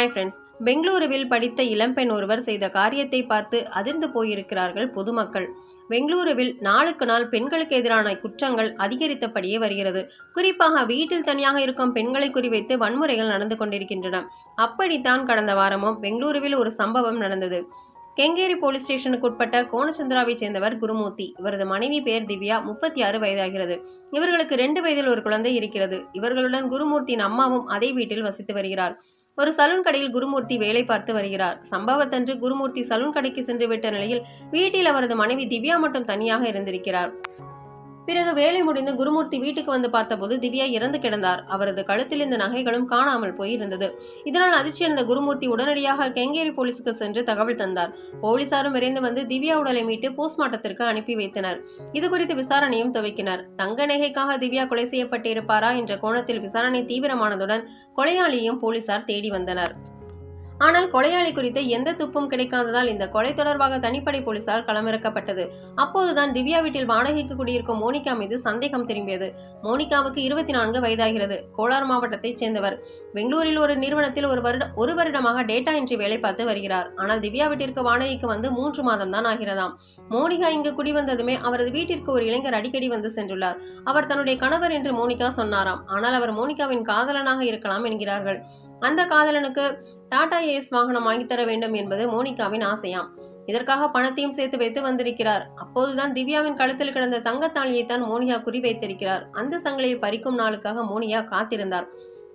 Hi friends பெங்களூருவில் படித்த இளம்பெண் ஒருவர் செய்த காரியத்தை பார்த்து அதிர்ந்து போயிருக்கிறார்கள் பொதுமக்கள். பெங்களூருவில் நாளுக்கு நாள் பெண்களுக்கு எதிரான குற்றங்கள் அதிகரித்தபடியே வருகிறது. குறிப்பாக வீட்டில் தனியாக இருக்கும் பெண்களை குறிவைத்து வன்முறைகள் நடந்து கொண்டிருக்கின்றன. அப்படித்தான் கடந்த வாரமும் பெங்களூருவில் ஒரு சம்பவம் நடந்தது. கெங்கேரி போலீஸ் ஸ்டேஷனுக்கு உட்பட்ட கோணச்சந்திராவை சேர்ந்தவர் குருமூர்த்தி. இவரது மனைவி பெயர் திவ்யா முப்பத்தி ஆறு வயதாகிறது. இவர்களுக்கு ரெண்டு வயதில் ஒரு குழந்தை இருக்கிறது. இவர்களுடன் குருமூர்த்தியின் அம்மாவும் அதே வீட்டில் வசித்து வருகிறார். ஒரு சலூன் கடையில் குருமூர்த்தி வேலை பார்த்து வருகிறார். சம்பவத்தன்று குருமூர்த்தி சலூன் கடைக்கு சென்று விட்ட நிலையில் வீட்டில் அவரது மனைவி திவ்யா மட்டும் தனியாக இருந்திருக்கிறார். பிறகு வேலை முடிந்து குருமூர்த்தி வீட்டுக்கு வந்து பார்த்தபோது திவ்யா இறந்து கிடந்தார். அவரது கழுத்தில் இந்த நகைகளும் காணாமல் போய் இருந்தது இதனால் அதிர்ச்சியடைந்த குருமூர்த்தி உடனடியாக கெங்கேரி போலீஸுக்கு சென்று தகவல் தந்தார். போலீசாரும் விரைந்து வந்து திவ்யா உடலை மீட்டு போஸ்ட்மார்ட்டத்திற்கு அனுப்பி வைத்தனர். இது குறித்து விசாரணையும் துவக்கினர். தங்க நகைக்காக திவ்யா கொலை செய்யப்பட்டிருப்பாரா என்ற கோணத்தில் விசாரணை தீவிரமானதுடன் கொலையாளியும் போலீசார் தேடி வந்தனர். ஆனால் கொலையாளி குறித்த எந்த துப்பும் கிடைக்காததால் இந்த கொலை தொடர்பாக தனிப்படை போலீசார் களமிறக்கப்பட்டது. அப்போதுதான் திவ்யா வீட்டில் வாடகைக்கு குடியிருக்கும் மோனிகா மீது சந்தேகம் திரும்பியது. மோனிகாவுக்கு இருபத்தி நான்கு வயதாகிறது. கோலார் மாவட்டத்தைச் சேர்ந்தவர். பெங்களூரில் ஒரு நிறுவனத்தில் ஒரு வருட ஒரு வருடமாக டேட்டா என்ட்ரி வேலை பார்த்து வருகிறார். ஆனால் திவ்யா வீட்டிற்கு வாடகைக்கு வந்து மூன்று மாதம் தான் ஆகிறதாம். மோனிகா இங்கு குடிவந்ததுமே அவரது வீட்டிற்கு ஒரு இளைஞர் அடிக்கடி வந்து சென்றுள்ளார். அவர் தன்னுடைய கணவர் என்று மோனிகா சொன்னாராம். ஆனால் அவர் மோனிகாவின் காதலனாக இருக்கலாம் என்கிறார்கள். அந்த காதலனுக்கு டாடா ஏஸ் வாகனம் வாங்கித் தர வேண்டும் என்பது மோனிகாவின் ஆசையாம். இதற்காக பணத்தையும் சேர்த்து வைத்து வந்திருக்கிறார். அப்போதுதான் திவ்யாவின் கழுத்தில் கிடந்த தங்கத்தாலியை தான் மோனியா குறிவைத்திருக்கிறார். அந்த சங்கிலியை பறிக்கும் நாளுக்காக மோனியா காத்திருந்தார்.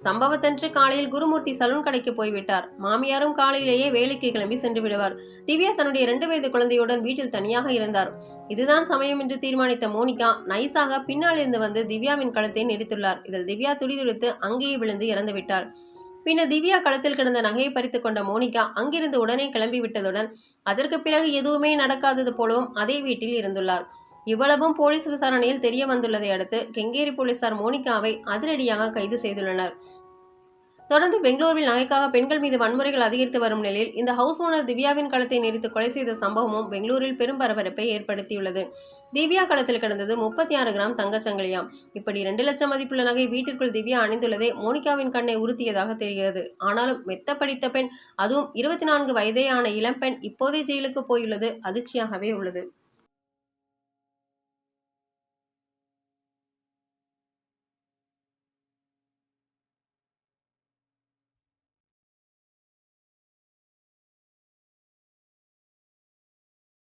சம்பவத்தன்று காலையில் குருமூர்த்தி சலூன் கடைக்கு போய்விட்டார். மாமியாரும் காலையிலேயே வேலைக்கு கிளம்பி சென்று விடுவார். திவ்யா தன்னுடைய இரண்டு வயது குழந்தையுடன் வீட்டில் தனியாக இருந்தார். இதுதான் சமயம் என்று தீர்மானித்த மோனிகா நைஸாக பின்னால் இருந்து வந்து திவ்யாவின் கழுத்தை நெடித்துள்ளார் இதில் திவ்யா துடிதுடித்து அங்கேயே விழுந்து இறந்துவிட்டார். பின்னர் திவ்யா களத்தில் கிடந்த நகையை பறித்து கொண்ட மோனிகா அங்கிருந்து உடனே கிளம்பி விட்டதுடன் அதற்கு பிறகு எதுவுமே நடக்காதது போலவும் அதே வீட்டில் இருந்துள்ளார். இவ்வளவும் போலீஸ் விசாரணையில் தெரிய வந்துள்ளதை அடுத்து கெங்கேரி போலீசார் மோனிகாவை அதிரடியாக கைது செய்துள்ளனர். தொடர்ந்து பெங்களூரில் நகைக்காக பெண்கள் மீது வன்முறைகள் அதிகரித்து வரும் நிலையில் இந்த ஹவுஸ் ஓனர் திவ்யாவின் களத்தை நெறித்து கொலை செய்த சம்பவமும் பெங்களூரில் பெரும் பரபரப்பை ஏற்படுத்தியுள்ளது. திவ்யா களத்தில் கிடந்தது முப்பத்தி ஆறு கிராம் தங்கச்சங்கிலியாம். இப்படி இரண்டு லட்சம் மதிப்புள்ள நகை வீட்டிற்குள் திவ்யா அணிந்துள்ளதே மோனிகாவின் கண்ணை உறுத்தியதாக தெரிகிறது. ஆனாலும் மெத்த படித்த பெண் அதுவும் இருபத்தி நான்கு வயதேயான இளம்பெண் இப்போதே ஜெயிலுக்கு போயுள்ளது அதிர்ச்சியாகவே உள்ளது.